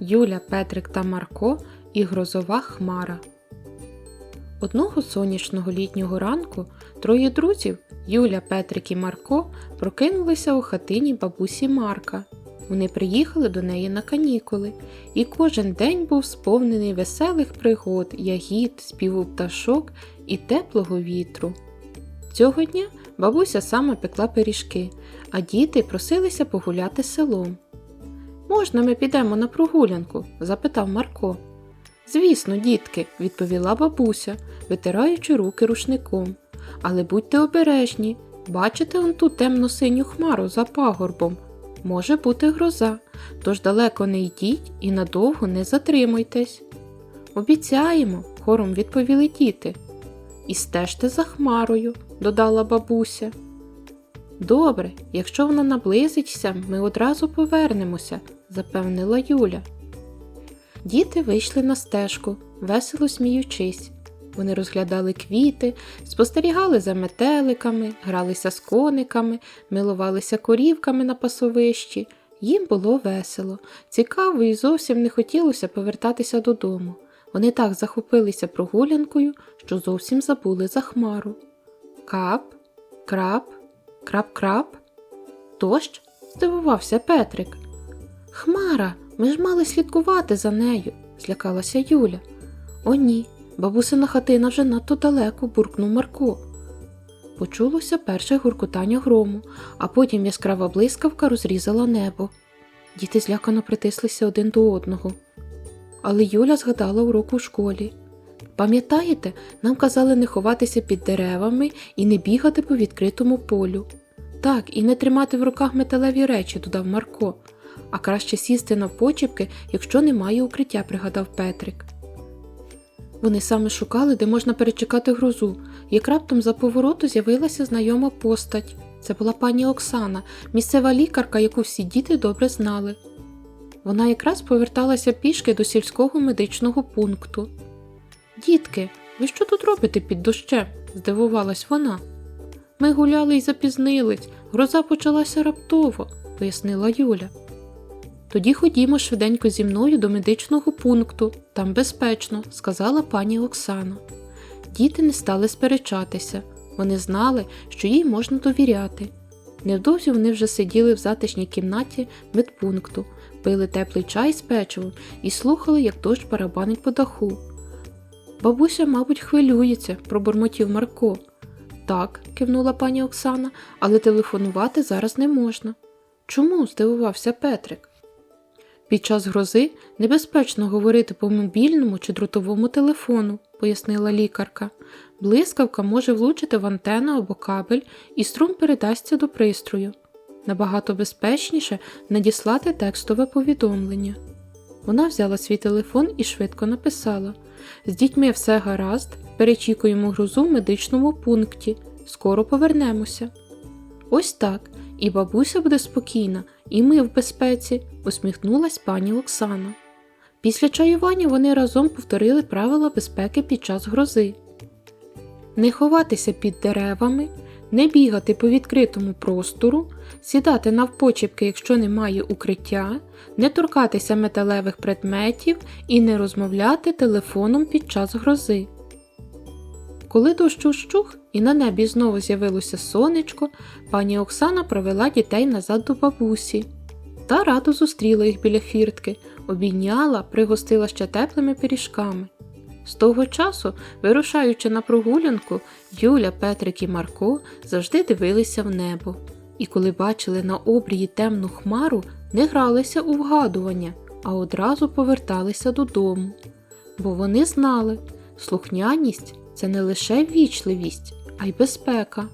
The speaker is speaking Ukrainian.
Юля, Петрик та Марко і грозова хмара. Одного сонячного літнього ранку троє друзів Юля, Петрик і Марко прокинулися у хатині бабусі Марка. Вони приїхали до неї на канікули, і кожен день був сповнений веселих пригод, ягід, співу пташок і теплого вітру. Цього дня бабуся саме пекла пиріжки, а діти просилися погуляти селом. Можна ми підемо на прогулянку? запитав Марко. Звісно, дітки, відповіла бабуся, витираючи руки рушником. Але будьте обережні, бачите он ту темно-синю хмару за пагорбом. Може бути гроза, тож далеко не йдіть і надовго не затримуйтесь. Обіцяємо, хором відповіли діти. І стежте за хмарою, додала бабуся. Добре, якщо вона наблизиться, ми одразу повернемося, запевнила Юля. Діти вийшли на стежку, весело сміючись. Вони розглядали квіти, спостерігали за метеликами, гралися з кониками, милувалися корівками на пасовищі. Їм було весело, цікаво і зовсім не хотілося повертатися додому. Вони так захопилися прогулянкою, що зовсім забули за хмару. Кап, крап, крап-крап. Дощ? здивувався Петрик. Хмара, ми ж мали слідкувати за нею, злякалася Юля. О, ні, бабусина хатина вже надто далеко, буркнув Марко. Почулося перше гуркотання грому, а потім яскрава блискавка розрізала небо. Діти злякано притислися один до одного. Але Юля згадала урок у школі. Пам'ятаєте, нам казали не ховатися під деревами і не бігати по відкритому полю. Так, і не тримати в руках металеві речі, додав Марко, а краще сісти навпочіпки, якщо немає укриття, пригадав Петрик. Вони саме шукали, де можна перечекати грозу, як раптом за повороту з'явилася знайома постать. Це була пані Оксана, місцева лікарка, яку всі діти добре знали. Вона якраз поверталася пішки до сільського медичного пункту. Дітки, ви що тут робите під дощем? здивувалась вона. Ми гуляли і запізнились, гроза почалася раптово, пояснила Юля. Тоді ходімо швиденько зі мною до медичного пункту, там безпечно, сказала пані Оксана. Діти не стали сперечатися, вони знали, що їй можна довіряти. Невдовзі вони вже сиділи в затишній кімнаті медпункту, пили теплий чай з печивом і слухали, як дощ барабанить по даху. Бабуся, мабуть, хвилюється, пробурмотів Марко. Так, кивнула пані Оксана, але телефонувати зараз не можна. Чому? здивувався Петрик. Під час грози небезпечно говорити по мобільному чи дротовому телефону, пояснила лікарка. Блискавка може влучити в антенну або кабель, і струм передасться до пристрою. Набагато безпечніше надіслати текстове повідомлення. Вона взяла свій телефон і швидко написала: З дітьми все гаразд, перечікуємо грозу в медичному пункті. Скоро повернемося. Ось так, і бабуся буде спокійна, і ми в безпеці, усміхнулась пані Оксана. Після чаювання вони разом повторили правила безпеки під час грози. Не ховатися під деревами, не бігати по відкритому простору, сідати навпочіпки, якщо немає укриття, не торкатися металевих предметів і не розмовляти телефоном під час грози. Коли дощ ущух і на небі знову з'явилося сонечко, пані Оксана провела дітей назад до бабусі. Та радо зустріла їх біля фіртки, обійняла, пригостила ще теплими пиріжками. З того часу, вирушаючи на прогулянку, Юля, Петрик і Марко завжди дивилися в небо, і коли бачили на обрії темну хмару, не гралися у вгадування, а одразу поверталися додому. Бо вони знали, слухняність це не лише вічливість, а й безпека.